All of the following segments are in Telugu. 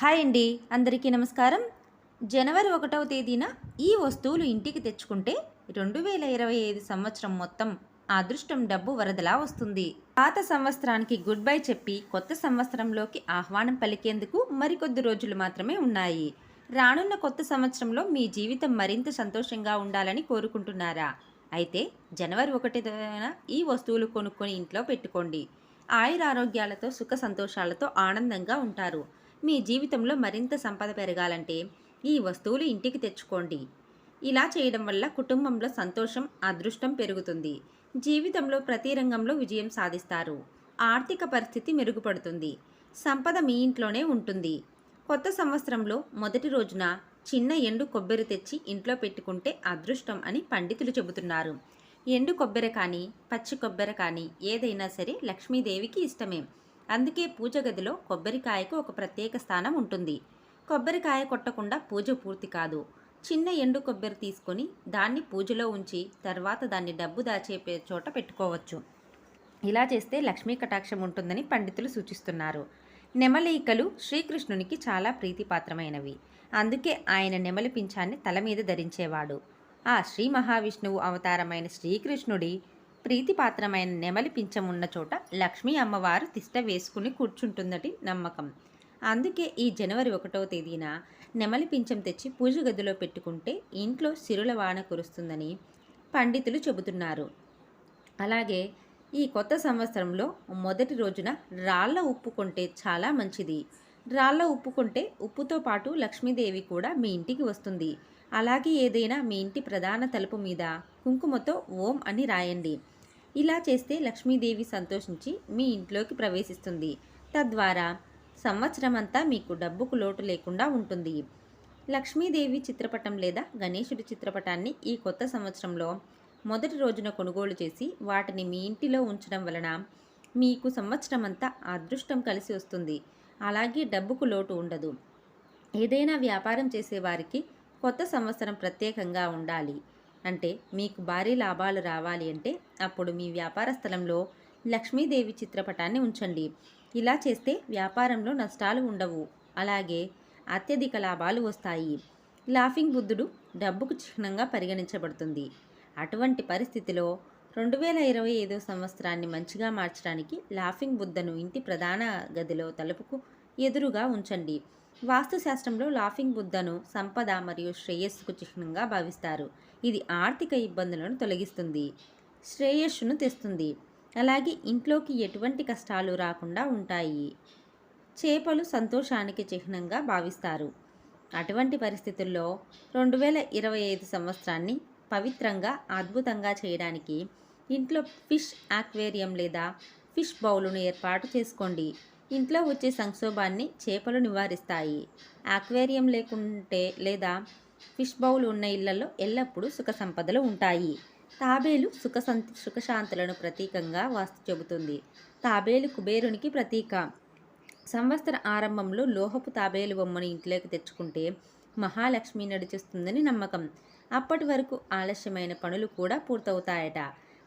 హాయ్ అండి అందరికీ నమస్కారం. జనవరి ఒకటవ తేదీన ఈ వస్తువులు ఇంటికి తెచ్చుకుంటే రెండు వేల ఇరవై ఐదు సంవత్సరం మొత్తం అదృష్టం డబ్బు వరదలా వస్తుంది. పాత సంవత్సరానికి గుడ్ బై చెప్పి కొత్త సంవత్సరంలోకి ఆహ్వానం పలికేందుకు మరికొద్ది రోజులు మాత్రమే ఉన్నాయి. రానున్న కొత్త సంవత్సరంలో మీ జీవితం మరింత సంతోషంగా ఉండాలని కోరుకుంటున్నారా? అయితే జనవరి ఒకటిన ఈ వస్తువులు కొనుక్కొని ఇంట్లో పెట్టుకోండి. ఆయురారోగ్యాలతో సుఖ సంతోషాలతో ఆనందంగా ఉంటారు. మీ జీవితంలో మరింత సంపద పెరగాలంటే ఈ వస్తువులు ఇంటికి తెచ్చుకోండి. ఇలా చేయడం వల్ల కుటుంబంలో సంతోషం అదృష్టం పెరుగుతుంది. జీవితంలో ప్రతి రంగంలో విజయం సాధిస్తారు. ఆర్థిక పరిస్థితి మెరుగుపడుతుంది. సంపద మీ ఇంట్లోనే ఉంటుంది. కొత్త సంవత్సరంలో మొదటి రోజున చిన్న ఎండు కొబ్బరి తెచ్చి ఇంట్లో పెట్టుకుంటే అదృష్టం అని పండితులు చెబుతున్నారు. ఎండు కొబ్బరి కానీ పచ్చి కొబ్బరి కానీ ఏదైనా సరే లక్ష్మీదేవికి ఇష్టమే. అందుకే పూజ గదిలో కొబ్బరికాయకు ఒక ప్రత్యేక స్థానం ఉంటుంది. కొబ్బరికాయ కొట్టకుండా పూజ పూర్తి కాదు. చిన్న ఎండు కొబ్బరి తీసుకొని దాన్ని పూజలో ఉంచి తర్వాత దాన్ని డబ్బు దాచే చోట పెట్టుకోవచ్చు. ఇలా చేస్తే లక్ష్మీ కటాక్షం ఉంటుందని పండితులు సూచిస్తున్నారు. నెమలికలు శ్రీకృష్ణునికి చాలా ప్రీతిపాత్రమైనవి. అందుకే ఆయన నెమలి పింఛాన్ని తల మీద ధరించేవాడు. ఆ శ్రీ మహావిష్ణువు అవతారమైన శ్రీకృష్ణుడి ప్రీతిపాత్రమైన నెమలి పింఛం ఉన్న చోట లక్ష్మీ అమ్మవారు తిష్ట వేసుకుని కూర్చుంటుందటి నమ్మకం. అందుకే ఈ జనవరి ఒకటవ తేదీన నెమలి పింఛం తెచ్చి పూజ గదిలో పెట్టుకుంటే ఇంట్లో సిరుల వాన కురుస్తుందని పండితులు చెబుతున్నారు. అలాగే ఈ కొత్త సంవత్సరంలో మొదటి రోజున రాళ్ళ ఉప్పు కొంటే చాలా మంచిది. రాళ్ళ ఉప్పు కొంటే ఉప్పుతో పాటు లక్ష్మీదేవి కూడా మీ ఇంటికి వస్తుంది. అలాగే ఏదైనా మీ ఇంటి ప్రధాన తలుపు మీద కుంకుమతో ఓం అని రాయండి. ఇలా చేస్తే లక్ష్మీదేవి సంతోషించి మీ ఇంట్లోకి ప్రవేశిస్తుంది. తద్వారా సంవత్సరం అంతా మీకు డబ్బుకు లోటు లేకుండా ఉంటుంది. లక్ష్మీదేవి చిత్రపటం లేదా గణేశుడి చిత్రపటాన్ని ఈ కొత్త సంవత్సరంలో మొదటి రోజున కొనుగోలు చేసి వాటిని మీ ఇంటిలో ఉంచడం వలన మీకు సంవత్సరం అంతా అదృష్టం కలిసి వస్తుంది. అలాగే డబ్బుకు లోటు ఉండదు. ఏదైనా వ్యాపారం చేసేవారికి కొత్త సంవత్సరం ప్రత్యేకంగా ఉండాలి. అంటే మీకు భారీ లాభాలు రావాలి అంటే అప్పుడు మీ వ్యాపార స్థలంలో లక్ష్మీదేవి చిత్రపటాన్ని ఉంచండి. ఇలా చేస్తే వ్యాపారంలో నష్టాలు ఉండవు. అలాగే అత్యధిక లాభాలు వస్తాయి. లాఫింగ్ బుద్ధుడు డబ్బుకు చిహ్నంగా పరిగణించబడుతుంది. అటువంటి పరిస్థితిలో రెండు వేల ఇరవై ఐదో సంవత్సరాన్ని మంచిగా మార్చడానికి లాఫింగ్ బుద్ధను ఇంటి ప్రధాన గదిలో తలుపుకు ఎదురుగా ఉంచండి. వాస్తుశాస్త్రంలో లాఫింగ్ బుద్ధను సంపద మరియు శ్రేయస్సుకు చిహ్నంగా భావిస్తారు. ఇది ఆర్థిక ఇబ్బందులను తొలగిస్తుంది శ్రేయస్సును తెస్తుంది. అలాగే ఇంట్లోకి ఎటువంటి కష్టాలు రాకుండా ఉంటాయి. చేపలు సంతోషానికి చిహ్నంగా భావిస్తారు. అటువంటి పరిస్థితుల్లో రెండు వేల ఇరవై ఐదు సంవత్సరాన్ని పవిత్రంగా అద్భుతంగా చేయడానికి ఇంట్లో ఫిష్ ఆక్వేరియం లేదా ఫిష్ బౌలును ఏర్పాటు చేసుకోండి. ఇంట్లో వచ్చే సంక్షోభాన్ని చేపలు నివారిస్తాయి. ఆక్వేరియం లేకుంటే లేదా ఫిష్ బౌల్ ఉన్న ఇళ్ళలో ఎల్లప్పుడూ సుఖ సంపదలు ఉంటాయి. తాబేలు సుఖ సుఖశాంతులను ప్రతీకంగా వాస్తు చెబుతుంది. తాబేలు కుబేరునికి ప్రతీక. సంవత్సర ఆరంభంలో లోహపు తాబేలు బొమ్మను ఇంట్లోకి తెచ్చుకుంటే మహాలక్ష్మి నడిచేస్తుందని నమ్మకం. అప్పటి వరకు ఆలస్యమైన పనులు కూడా పూర్తవుతాయట.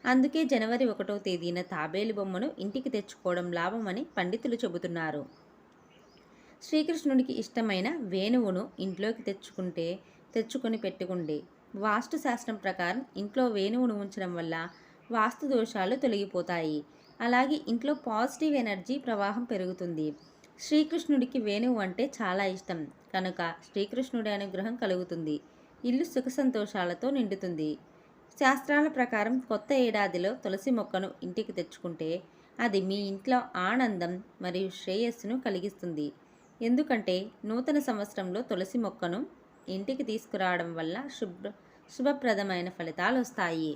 అందుకే జనవరి ఒకటో తేదీన తాబేలు బొమ్మను ఇంటికి తెచ్చుకోవడం లాభమని పండితులు చెబుతున్నారు. శ్రీకృష్ణుడికి ఇష్టమైన వేణువును ఇంట్లోకి తెచ్చుకుంటే తెచ్చుకొని పెట్టుకుండే వాస్తు శాస్త్రం ప్రకారం ఇంట్లో వేణువును ఉంచడం వల్ల వాస్తు దోషాలు తొలగిపోతాయి. అలాగే ఇంట్లో పాజిటివ్ ఎనర్జీ ప్రవాహం పెరుగుతుంది. శ్రీకృష్ణుడికి వేణువు అంటే చాలా ఇష్టం. కనుక శ్రీకృష్ణుడి అనుగ్రహం కలుగుతుంది. ఇల్లు సుఖ సంతోషాలతో నిండుతుంది. శాస్త్రాల ప్రకారం కొత్త ఏడాదిలో తులసి మొక్కను ఇంటికి తెచ్చుకుంటే అది మీ ఇంట్లో ఆనందం మరియు శ్రేయస్సును కలిగిస్తుంది. ఎందుకంటే నూతన సంవత్సరంలో తులసి మొక్కను ఇంటికి తీసుకురావడం వల్ల శుభ్ర శుభప్రదమైన ఫలితాలు వస్తాయి